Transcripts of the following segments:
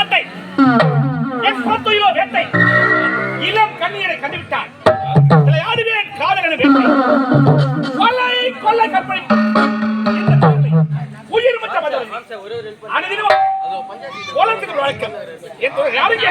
வேட்டை என் பத்துயிலோ வேட்டை. இளம் கண்ணியரை கண்டுவிட்டான் விளையாடுவேன் காதலன வேட்டை. கொலை கொலை கற்பனை. உயிர் மற்ற பதில் அனுதினம் கோலத்துக்கு வழக்கம். என் யாருக்கு?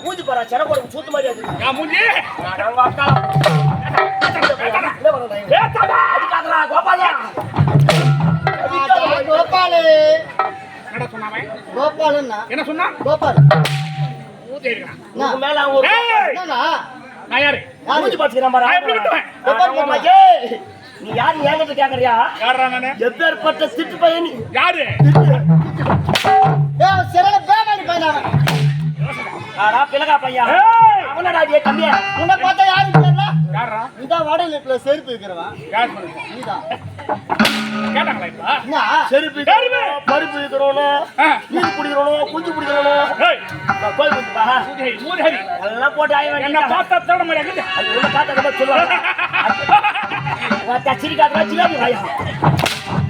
மூஞ்சி பாரா செரப்போடு சூத்து மாதிரி வாக்கா என்ன அதுக்காகடா கோபாலா கோபாலு என்ன சொன்னா கோபால் ஊத்தி இருக்கான் மேல நான்? யாரு மூஞ்சி பாத்துக்கிறான் பாரா? கோபால் நீ. யார்? நீ என்கிட்ட கேக்குறியா எப்பேற்பட்ட திட்டு பையன் யாரு ஆடா பிளகா பையன் ஏய்! அவனடா டேய் தம்பியா உன்னை பார்த்தா யாரும் தெரியல? யாரா இதான் வாடகை செருப்பு இருக்கிறவன் யார் சொல்லுங்க நீதான் கேட்டாங்களா இப்ப? என்ன செருப்பு? பருப்பு இருக்கிறவனும் ஆ. மீன் பிடிக்கிறவனும் குஞ்சு ஏய். மூதேவி எல்லாம் போட்டு ஆய என்ன பார்த்தா தேட முடியாது அது உள்ள காட்ட கூட சொல்லுவாங்க. காட்டுறா சிலாபி வாயா.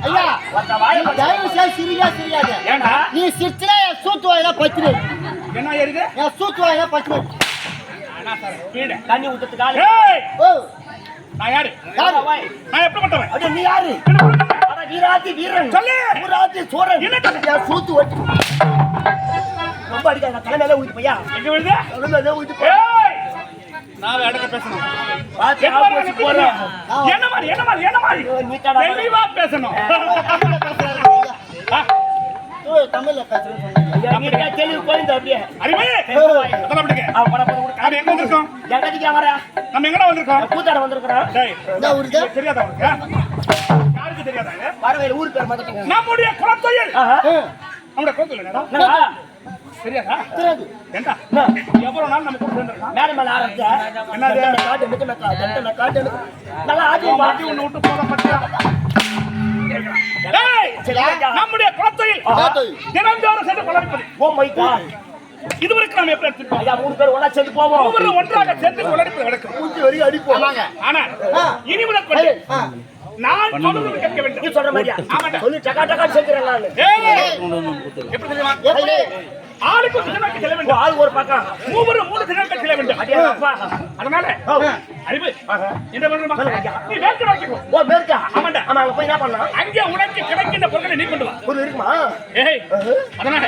ஐயா தயவு செய்து சிரியா சிரியாத ஏண்டா? நீ சிரிச்சுனா என் சூத்து வாயில பச்சிரு என்ன ஏறுது? என் சூத்து வாயில பச்சிரு கீழே. தண்ணி ஊத்துறதுக்கு ஆளு. ஏய்! ஓ. நான் யாரு? யாரா? நான் எப்படிப்பட்டவன் அட நீ யாரு? என்ன பண்ணுறேன்? அட வீராதி வீரன். சொல்லு. வீராதி சோரன் என்ன சொல்லு? என் சூத்து வட்டி ரொம்ப அடிக்காத பையா? எங்க விழுது? நான் அடுக்க பேசணும். பாத்து என்ன மாதிரி? போறேன். என்ன மாதிரி? என்ன மாதிரி? என்ன மாதிரி? நீட்டாடா தெளிவா பேசணும். தமிழ்ல பேசுறேன்னு சொன்னீங்க தெளிவு குறைந்த அப்படியே. அறிவு அதெல்லாம் விடுங்க அவ பட பட கூட நாம எங்க வந்திருக்கோம்? எங்கடிக்கா வர? நம்ம எங்கடா வந்திருக்கோம்? கூத்தாட வந்திருக்கிறேன். டேய் இந்த ஊருக்கு தெரியாதா யாருக்கு தெரியாதா இது? வரவேல ஊர் பேர் நம்முடைய குலத்தொழில். ஆஹா. நம்முடைய குலத்தொழில் என்னடா? என்னடா? தெரியாதா? தெரியாது. ஏண்டா? எவ்வளவு நாள் நம்ம கூட சேர்ந்துருக்கோம் மேல மேல ஆரம்பிச்ச என்னது? தண்டனை காட்டு தண்டனை காட்டு. நல்லா ஆடி மாட்டி ஒண்ணு விட்டு போத பத்தியா. நம்முடைய குலத்தொழில். தினந்தோறும் சென்று வளர்ப்பது ஓ மை காட். இதுவரைக்கும் நாம் எப்படி எடுத்துருக்கோம் ஐயா மூணு பேர் ஒண்ணா சேர்ந்து போவோம். ஒவ்வொரு ஒன்றாக சேர்ந்து வளர்ப்பது வழக்கம் மூஞ்சி வரையும் அடிப்போம் ஆனா ஆ. இனி முதற்கொண்டு ஆ. நான் சொல்லுவது கேட்க நீ வேண்டும் சொல்ற மாதிரியா? ஆமாடா. சொல்லி டக்கா டக்கா சேர்க்கிறேன் நானு. ஏய், எப்படி தெரியுமா? எப்படி ஆளுக்கு ஒரு தினக்கு செல்ல வேண்டும். ஆள் ஒரு பக்கம். மூவரு மூணு தினங்கள் செல்ல வேண்டும். அதனால அறிவு. என்ன நீ வேட்கை. ஆமா அங்க போய் என்ன பண்ணா அங்கே உனக்கு கிடைக்கின்ற பொருட்களை நீ கொண்டு வா. இருக்குமா? ஏய் அதனால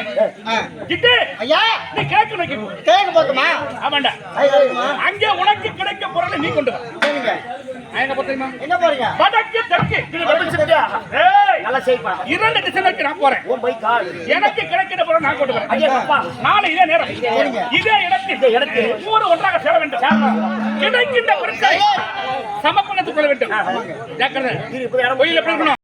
ஆ. கிட்டு ஐயா. நீ கேட்க வைக்க கேட்க போதுமா ஆமாண்டா. அங்கே உனக்கு கிடைக்க பொருளை நீ கொண்டு வா. சரிங்க. நான் எங்க போறேன் என்ன போறீங்க? வடக்கு தெற்கு. எப்படி செஞ்சியா ஏய் நல்லா செய்ப்பா இரண்டு திசைக்கு நான் போறேன். ஓ மை காட் எனக்கு கிடைக்கிற பொருள் நான் கொண்டு வரேன். அடியே அப்பா. நாளை இதே நேரம். இதே இடத்தில் இந்த இடத்தில் மூணு ஒன்றாக சேர வேண்டும். கிடைக்கின்ற பொருட்களை சமப்பணத்துக் கொள்ள வேண்டும். ஜாக்கிரதை. கோயில் எப்படி இருக்கணும்.